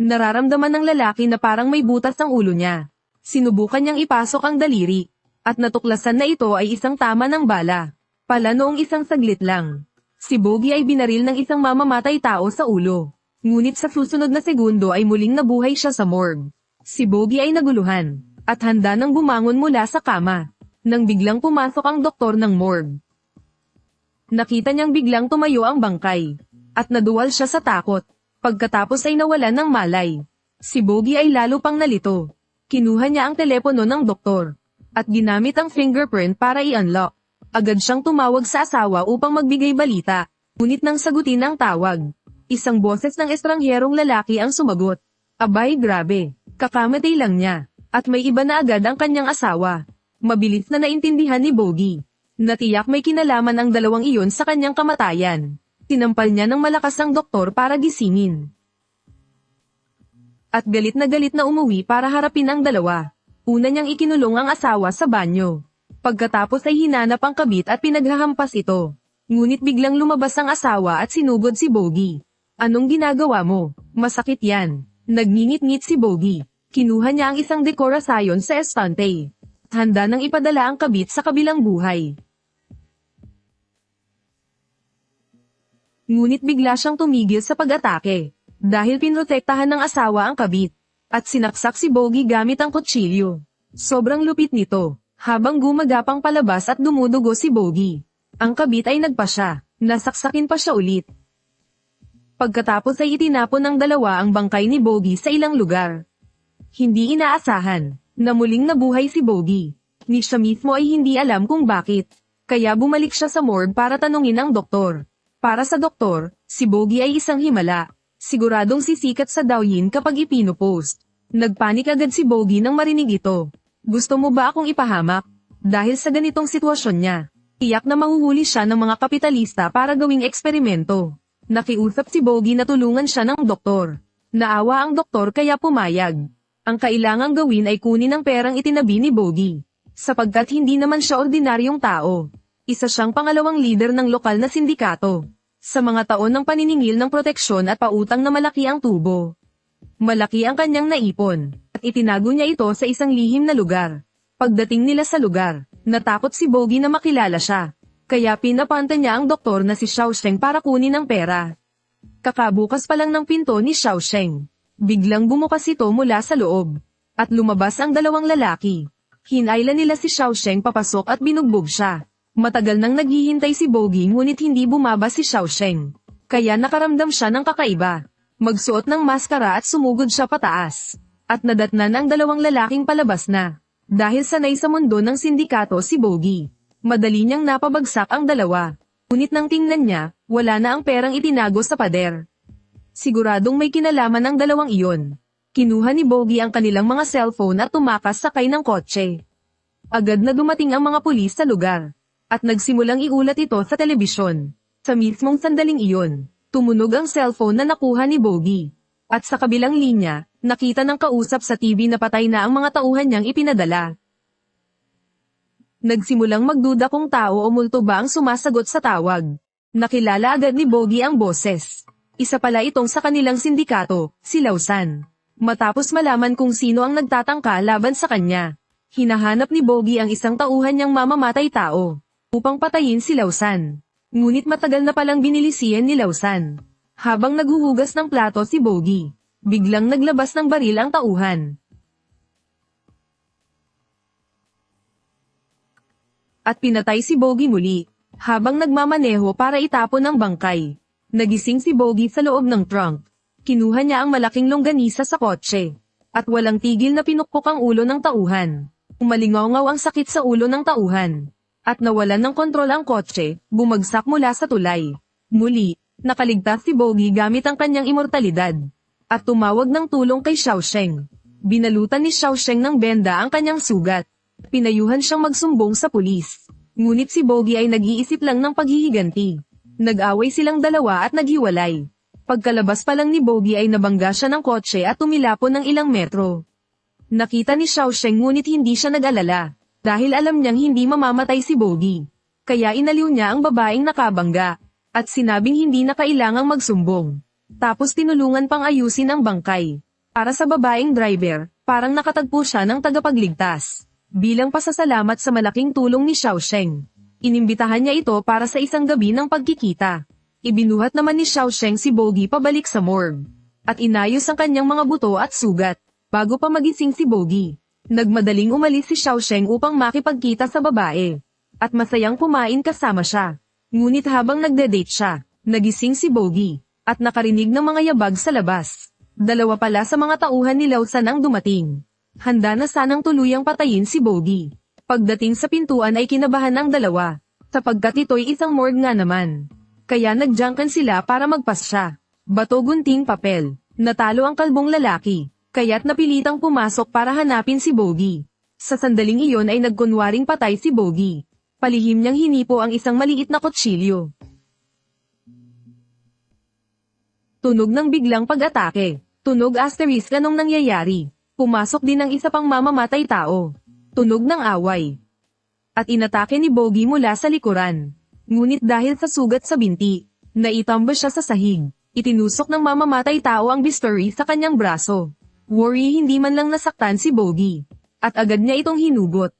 Nararamdaman ng lalaki na parang may butas ang ulo niya. Sinubukan niyang ipasok ang daliri. At natuklasan na ito ay isang tama ng bala. Pala noong isang saglit lang. Si Bogie ay binaril ng isang mamamatay tao sa ulo. Ngunit sa susunod na segundo ay muling nabuhay siya sa morgue. Si Bogie ay naguluhan. At handa nang bumangon mula sa kama. Nang biglang pumasok ang doktor ng morgue. Nakita niyang biglang tumayo ang bangkay. At naduwal siya sa takot. Pagkatapos ay nawalan ng malay. Si Bogie ay lalo pang nalito. Kinuha niya ang telepono ng doktor. At ginamit ang fingerprint para i-unlock. Agad siyang tumawag sa asawa upang magbigay balita. Ngunit nang sagutin ang tawag. Isang boses ng estrangherong lalaki ang sumagot. Abay grabe, kakamatay lang niya. At may iba na agad ang kanyang asawa. Mabilis na naintindihan ni Bogie. Natiyak may kinalaman ang dalawang iyon sa kanyang kamatayan. Tinampal niya ng malakas ang doktor para gisingin. At galit na galit na umuwi para harapin ang dalawa. Una niyang ikinulong ang asawa sa banyo. Pagkatapos ay hinanap ang kabit at pinaghahampas ito. Ngunit biglang lumabas ang asawa at sinugod si Bogie. Anong ginagawa mo? Masakit yan. Nagngingit-ngit si Bogie. Kinuha niya ang isang dekorasayon sa estante. Handa nang ipadala ang kabit sa kabilang buhay. Ngunit bigla siyang tumigil sa pag-atake. Dahil pinrotektahan ng asawa ang kabit. At sinaksak si Bogie gamit ang kutsilyo. Sobrang lupit nito. Habang gumagapang palabas at dumudugo si Bogie. Ang kabit ay nagpa siya. Nasaksakin pa siya ulit. Pagkatapos ay itinapon ng dalawa ang bangkay ni Bogie sa ilang lugar. Hindi inaasahan na muling nabuhay si Bogie. Ni siya mismo ay hindi alam kung bakit. Kaya bumalik siya sa morgue para tanungin ang doktor. Para sa doktor, si Bogie ay isang himala. Siguradong sisikat sa Douyin kapag ipinopost. Nagpanik agad si Bogie nang marinig ito. Gusto mo ba akong ipahamak? Dahil sa ganitong sitwasyon niya. Iyak na mahuhuli siya ng mga kapitalista para gawing eksperimento. Nakiusap si Bogie na tulungan siya ng doktor. Naawa ang doktor kaya pumayag. Ang kailangang gawin ay kunin ang perang itinabi ni Bogie. Sapagkat hindi naman siya ordinaryong tao. Isa siyang pangalawang leader ng lokal na sindikato. Sa mga taon ng paniningil ng proteksyon at pautang na malaki ang tubo. Malaki ang kanyang naipon, at itinago niya ito sa isang lihim na lugar. Pagdating nila sa lugar, natakot si Bogie na makilala siya. Kaya pinapanta niya ang doktor na si Xiaosheng para kunin ang pera. Kakabukas pa lang ng pinto ni Xiaosheng. Biglang bumukas ito mula sa loob. At lumabas ang dalawang lalaki. Hinailan nila si Xiaosheng papasok at binugbog siya. Matagal nang naghihintay si Bogie ngunit hindi bumaba si Xiaosheng. Kaya nakaramdam siya ng kakaiba. Magsuot ng maskara at sumugod siya pataas. At nadatnan ang dalawang lalaking palabas na. Dahil sanay sa mundo ng sindikato si Bogie. Madali niyang napabagsak ang dalawa. Ngunit nang tingnan niya, wala na ang perang itinago sa pader. Siguradong may kinalaman ang dalawang iyon. Kinuha ni Bogie ang kanilang mga cellphone at tumakas sakay ng kotse. Agad na dumating ang mga pulis sa lugar. At nagsimulang iulat ito sa telebisyon. Sa mismong sandaling iyon, tumunog ang cellphone na nakuha ni Bogie. At sa kabilang linya, nakita ng kausap sa TV na patay na ang mga tauhan niyang ipinadala. Nagsimulang magduda kung tao o multo ba ang sumasagot sa tawag. Nakilala agad ni Bogie ang boses. Isa pala itong sa kanilang sindikato, si Lausan. Matapos malaman kung sino ang nagtatangka laban sa kanya. Hinahanap ni Bogie ang isang tauhan niyang mamamatay tao. Upang patayin si Lausan. Ngunit matagal na palang binilisiyan ni Lausan. Habang naghuhugas ng plato si Bogie. Biglang naglabas ng baril ang tauhan. At pinatay si Bogie muli, habang nagmamaneho para itapon ang bangkay. Nagising si Bogie sa loob ng trunk. Kinuha niya ang malaking longganisa sa kotse. At walang tigil na pinukpok ang ulo ng tauhan. Umalingaw ang sakit sa ulo ng tauhan. At nawalan ng kontrol ang kotse, bumagsak mula sa tulay. Muli, nakaligtas si Bogie gamit ang kanyang imortalidad. At tumawag ng tulong kay Xiaosheng. Binalutan ni Xiaosheng ng benda ang kanyang sugat. Pinayuhan siyang magsumbong sa pulis. Ngunit si Bogie ay nag-iisip lang ng paghihiganti. Nag-away silang dalawa at naghiwalay. Pagkalabas pa lang ni Bogie ay nabangga siya ng kotse at tumilapon ng ilang metro. Nakita ni Xiaosheng ngunit hindi siya nag-alala. Dahil alam niyang hindi mamamatay si Bogie. Kaya inaliw niya ang babaeng nakabangga. At sinabing hindi na kailangang magsumbong. Tapos tinulungan pang ayusin ang bangkay. Para sa babaeng driver, parang nakatagpo siya ng tagapagligtas. Bilang pasasalamat sa malaking tulong ni Xiaosheng. Inimbitahan niya ito para sa isang gabi ng pagkikita. Ibinuhat naman ni Xiaosheng si Bogi pabalik sa morgue. At inayos ang kanyang mga buto at sugat, bago pa magising si Bogi. Nagmadaling umalis si Xiaosheng upang makipagkita sa babae. At masayang kumain kasama siya. Ngunit habang nagde-date siya, nagising si Bogi, at nakarinig ng mga yabag sa labas. Dalawa pala sa mga tauhan ni Lausan ang dumating. Handa na sanang tuluyang patayin si Bogi. Pagdating sa pintuan ay kinabahan ang dalawa, sapagkat ito'y isang morgue nga naman. Kaya nagjangkan sila para magpas siya. Bato gunting papel, natalo ang kalbong lalaki, kaya't napilitang pumasok para hanapin si Bogi. Sa sandaling iyon ay nagkunwaring patay si Bogi. Palihim niyang hinipo ang isang maliit na kutsilyo. Tunog ng biglang pag-atake. Tunog asterisk anong nangyayari. Pumasok din ang isa pang mamamatay tao. Tunog ng away. At inatake ni Bogi mula sa likuran. Ngunit dahil sa sugat sa binti, naitamba siya sa sahig. Itinusok ng mamamatay tao ang bisturi sa kanyang braso. Worry hindi man lang nasaktan si Bogi. At agad niya itong hinugot.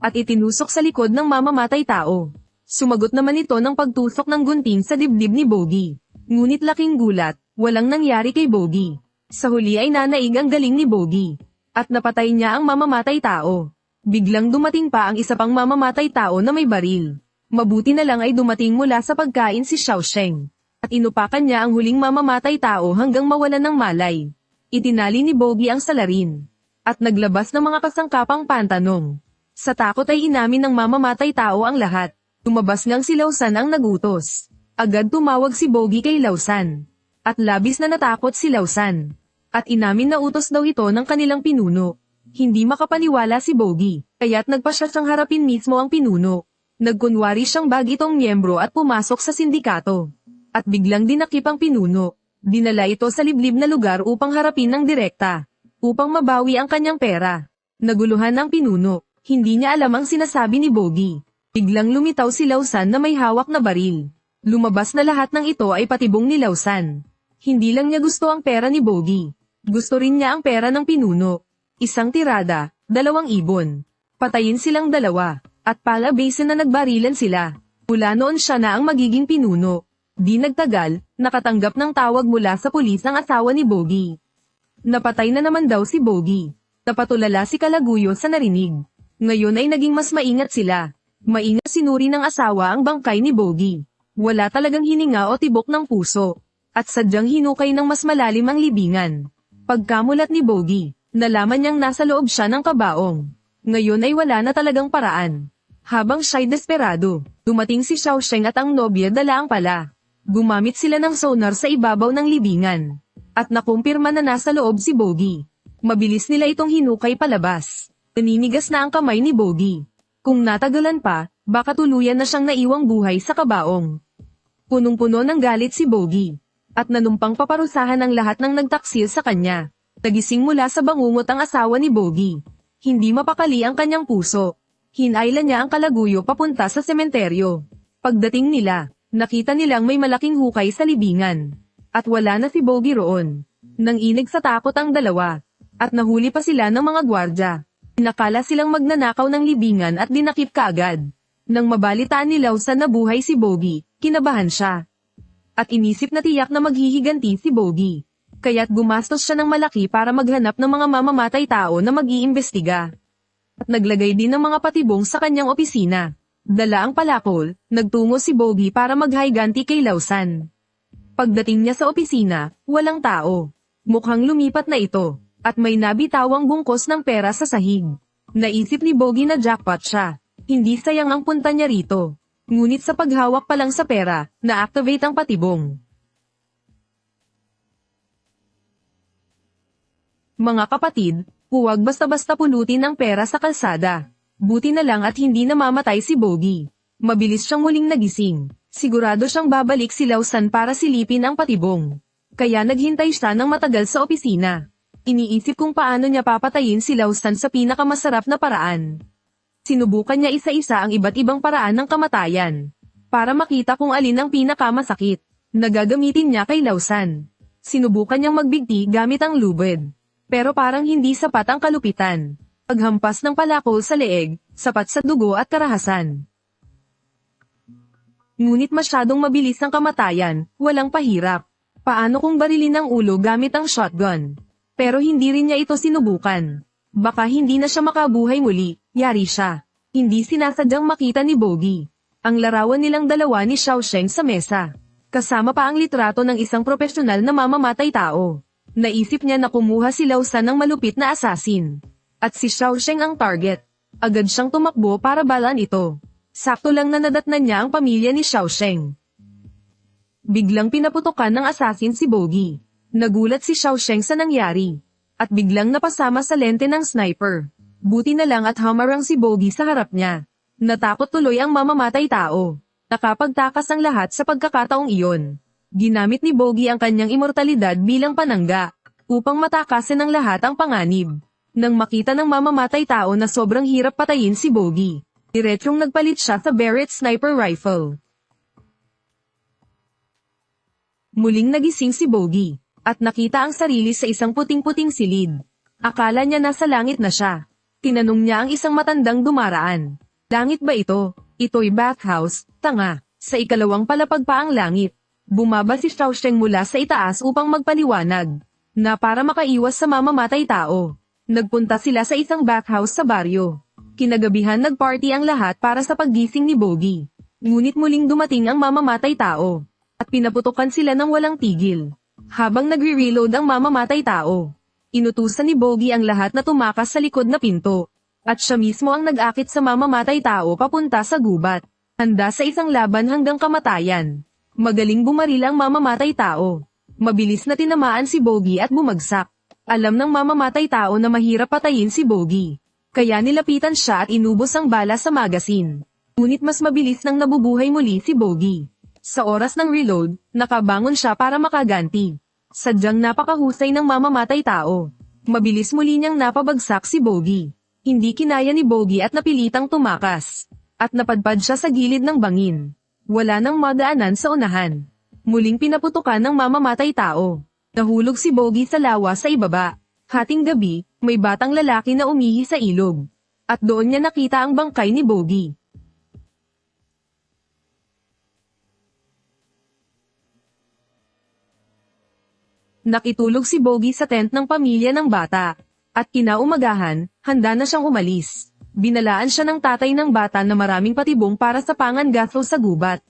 At itinusok sa likod ng mamamatay tao. Sumagot naman ito ng pagtusok ng gunting sa dibdib ni Bogi. Ngunit laking gulat, walang nangyari kay Bogi. Sa huli ay nanaig ang galing ni Bogi. At napatay niya ang mamamatay tao. Biglang dumating pa ang isa pang mamamatay tao na may baril. Mabuti na lang ay dumating mula sa pagkain si Xiaosheng. At inupakan niya ang huling mamamatay tao hanggang mawalan ng malay. Itinali ni Bogi ang salarin. At naglabas ng mga kasangkapang pantanong. Sa takot ay inamin ng mamamatay tao ang lahat. Tumabas ngang si Lausan ang nagutos. Agad tumawag si Bogi kay Lausan. At labis na natakot si Lausan. At inamin na utos daw ito ng kanilang pinuno. Hindi makapaniwala si Bogi, kaya't nagpasya siyang harapin mismo ang pinuno. Nagkunwari siyang bagitong miyembro at pumasok sa sindikato. At biglang dinakip ang pinuno. Dinala ito sa liblib na lugar upang harapin ng direkta. Upang mabawi ang kanyang pera. Naguluhan ang pinuno. Hindi niya alam ang sinasabi ni Bogi. Biglang lumitaw si Lausan na may hawak na baril. Lumabas na lahat ng ito ay patibong ni Lausan. Hindi lang niya gusto ang pera ni Bogi. Gusto rin niya ang pera ng pinuno. Isang tirada, dalawang ibon. Patayin silang dalawa, at pala base na nagbarilan sila. Mula noon siya na ang magiging pinuno. Di nagtagal, nakatanggap ng tawag mula sa pulis ang asawa ni Bogi. Napatay na naman daw si Bogi. Napatulala si Kalaguyo sa narinig. Ngayon ay naging mas maingat sila. Maingat sinuri ng asawa ang bangkay ni Bogi. Wala talagang hininga o tibok ng puso. At sadyang hinukay ng mas malalim ang libingan. Pagkamulat ni Bogi, nalaman niyang nasa loob siya ng kabaong. Ngayon ay wala na talagang paraan. Habang siya'y desperado, dumating si Xiaosheng at ang nobya dala ang pala. Gumamit sila ng sonar sa ibabaw ng libingan. At nakumpirma na nasa loob si Bogi. Mabilis nila itong hinukay palabas. Naninigas na ang kamay ni Bogi. Kung natagalan pa, baka tuluyan na siyang naiwang buhay sa kabaong. Punong-puno ng galit si Bogi. At nanumpang paparusahan ang lahat ng nagtaksil sa kanya. Tagising mula sa bangungot ang asawa ni Bogi. Hindi mapakali ang kanyang puso. Hinayla niya ang kalaguyo papunta sa sementeryo. Pagdating nila, nakita nilang may malaking hukay sa libingan. At wala na si Bogi roon. Nang inig sa takot ang dalawa. At nahuli pa sila ng mga gwardya. Nakala silang magnanakaw ng libingan at dinakip kaagad. Nang mabalitaan ni Lausan na buhay si Bogi, kinabahan siya. At inisip na tiyak na maghihiganti si Bogi. Kaya't gumastos siya ng malaki para maghanap ng mga mamamatay tao na mag-iimbestiga. At naglagay din ng mga patibong sa kanyang opisina. Dala ang palakol, nagtungo si Bogi para maghiganti kay Lausan. Pagdating niya sa opisina, walang tao. Mukhang lumipat na ito at may nabitawang bungkos ng pera sa sahig. Naisip ni Bogi na jackpot siya. Hindi sayang ang punta niya rito. Ngunit sa paghawak pa lang sa pera, na-activate ang patibong. Mga kapatid, huwag basta-basta pulutin ang pera sa kalsada. Buti na lang at hindi namamatay si Bogi. Mabilis siyang muling nagising. Sigurado siyang babalik si Lausan para silipin ang patibong. Kaya naghintay siya ng matagal sa opisina. Iniisip kung paano niya papatayin si Lausan sa pinakamasarap na paraan. Sinubukan niya isa-isa ang iba't ibang paraan ng kamatayan. Para makita kung alin ang pinakamasakit. Nagagamitin niya kay Lausan. Sinubukan niyang magbigti gamit ang lubid. Pero parang hindi sapat ang kalupitan. Paghampas ng palakol sa leeg, sapat sa dugo at karahasan. Ngunit masyadong mabilis ang kamatayan, walang pahirap. Paano kung barilin ang ulo gamit ang shotgun? Pero hindi rin niya ito sinubukan. Baka hindi na siya makabuhay muli, yari siya. Hindi sinasadyang makita ni Bogie. Ang larawan nilang dalawa ni Xiao Sheng sa mesa. Kasama pa ang litrato ng isang profesional na mamamatay tao. Naisip niya na kumuha si Lao San ng malupit na asasin. At si Xiao Sheng ang target. Agad siyang tumakbo para balan ito. Sakto lang na nadatnan niya ang pamilya ni Xiao Sheng. Biglang pinaputokan ng assassin si Bogie. Nagulat si Xiao Sheng sa nangyari. At biglang napasama sa lente ng sniper. Buti na lang at hamarang si Bogie sa harap niya. Natakot tuloy ang mamamatay tao. Nakapagtakas ang lahat sa pagkakataong iyon. Ginamit ni Bogie ang kanyang immortalidad bilang panangga, upang matakasin ng lahat ang panganib. Nang makita ng mamamatay tao na sobrang hirap patayin si Bogie, diretsong nagpalit siya sa Barrett Sniper Rifle. Muling nagising si Bogie, at nakita ang sarili sa isang puting-puting silid. Akala niya nasa langit na siya. Tinanong niya ang isang matandang dumaraan. Langit ba ito? Ito'y bathhouse, tanga. Sa ikalawang palapag pa ang langit. Bumaba si Xiao Sheng mula sa itaas upang magpaliwanag. Na para makaiwas sa mamamatay tao. Nagpunta sila sa isang bathhouse sa baryo. Kinagabihan nagparty ang lahat para sa paggising ni Bogie. Ngunit muling dumating ang mamamatay tao. At pinaputukan sila ng walang tigil. Habang nagre-reload ang mamamatay tao. Inutusan ni Bogie ang lahat na tumakas sa likod na pinto. At siya mismo ang nag-akit sa mamamatay tao papunta sa gubat. Handa sa isang laban hanggang kamatayan. Magaling bumaril ang mamamatay tao. Mabilis na tinamaan si Bogie at bumagsak. Alam ng mamamatay tao na mahirap patayin si Bogie. Kaya nilapitan siya at inubos ang bala sa magasin. Ngunit mas mabilis nang nabubuhay muli si Bogie. Sa oras ng reload, nakabangon siya para makaganti. Sadyang napakahusay ng mamamatay tao. Mabilis muli niyang napabagsak si Bogie. Hindi kinaya ni Bogie at napilitang tumakas. At napadpad siya sa gilid ng bangin. Wala nang madaanan sa unahan. Muling pinaputukan ng mamamatay tao. Nahulog si Bogie sa lawa sa ibaba. Hating gabi, may batang lalaki na umihi sa ilog. At doon niya nakita ang bangkay ni Bogie. Nakitulog si Bogie sa tent ng pamilya ng bata. At kinaumagahan, handa na siyang umalis. Binalaan siya ng tatay ng bata na maraming patibong para sa pangangaso sa gubat.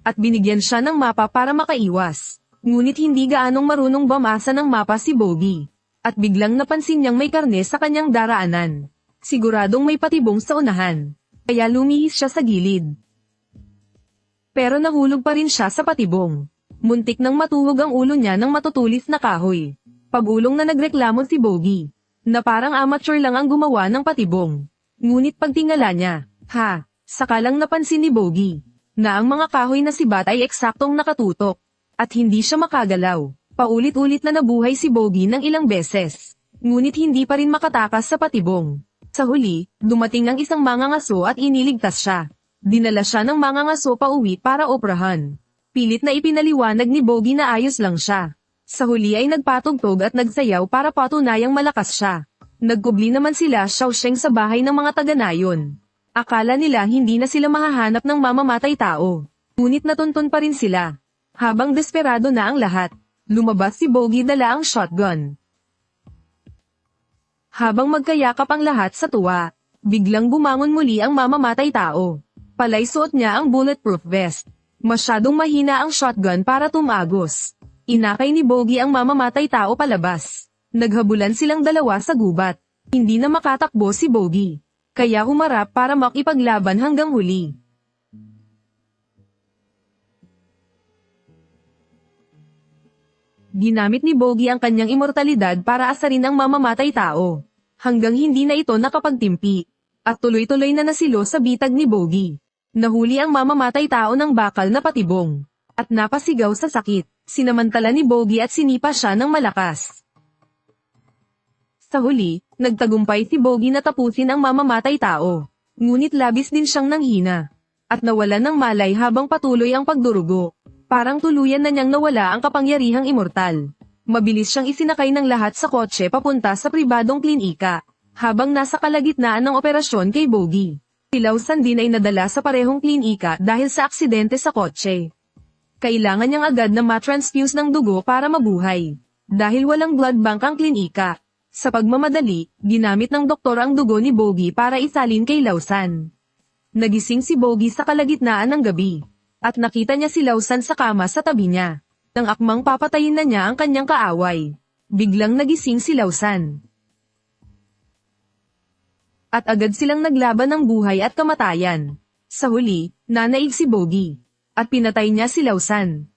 At binigyan siya ng mapa para makaiwas. Ngunit hindi gaanong marunong bamasa ng mapa si Bogie. At biglang napansin niyang may karne sa kanyang daraanan. Siguradong may patibong sa unahan. Kaya lumihis siya sa gilid. Pero nahulog pa rin siya sa patibong. Muntik nang matuhog ang ulo niya ng matutulis na kahoy. Pagulong na nagreklamo si Bogie. Na parang amateur lang ang gumawa ng patibong. Ngunit pagtingala niya, ha, sakalang napansin ni Bogie. Na ang mga kahoy na sibat ay eksaktong nakatutok. At hindi siya makagalaw. Paulit-ulit na nabuhay si Bogie ng ilang beses. Ngunit hindi pa rin makatakas sa patibong. Sa huli, dumating ang isang mangangaso at iniligtas siya. Dinala siya ng mangangaso pa uwi para oprahan. Pilit na ipinaliwanag ni Bogie na ayos lang siya. Sa huli ay nagpatugtog at nagsayaw para patunayang malakas siya. Nagkubli naman sila Xiaosheng sa bahay ng mga taga-nayon. Akala nila hindi na sila mahahanap ng mamamatay tao. Ngunit natuntun pa rin sila. Habang desperado na ang lahat, lumabas si Bogie dala ang shotgun. Habang magkayakap ang lahat sa tuwa, biglang bumangon muli ang mamamatay tao. Palay suot niya ang bulletproof vest. Masyadong mahina ang shotgun para tumagos. Inakay ni Bogie ang mamamatay tao palabas. Naghabulan silang dalawa sa gubat. Hindi na makatakbo si Bogie. Kaya humarap para makipaglaban hanggang huli. Ginamit ni Bogie ang kanyang immortalidad para asarin ang mamamatay tao. Hanggang hindi na ito nakapagtimpi. At tuloy-tuloy na nasilo sa bitag ni Bogie. Nahuli ang mamamatay tao ng bakal na patibong. At napasigaw sa sakit. Sinamantala ni Bogie at sinipa siya ng malakas. Sa huli, nagtagumpay si Bogie na tapusin ang mamamatay tao. Ngunit labis din siyang nanghina. At nawala ng malay habang patuloy ang pagdurugo. Parang tuluyan na niyang nawala ang kapangyarihang immortal. Mabilis siyang isinakay ng lahat sa kotse papunta sa pribadong klinika, habang nasa kalagitnaan ng operasyon kay Bogie. Si Lawson din ay nadala sa parehong klinika dahil sa aksidente sa kotse. Kailangan niyang agad na matransfuse ng dugo para mabuhay. Dahil walang blood bank ang klinika. Sa pagmamadali, ginamit ng doktor ang dugo ni Bogie para isalin kay Lawson. Nagising si Bogie sa kalagitnaan ng gabi. At nakita niya si Lawson sa kama sa tabi niya. Nang akmang papatayin na niya ang kanyang kaaway. Biglang nagising si Lawson. At agad silang naglaban ng buhay at kamatayan. Sa huli, nanaig si Bogie. At pinatay niya si Lawson.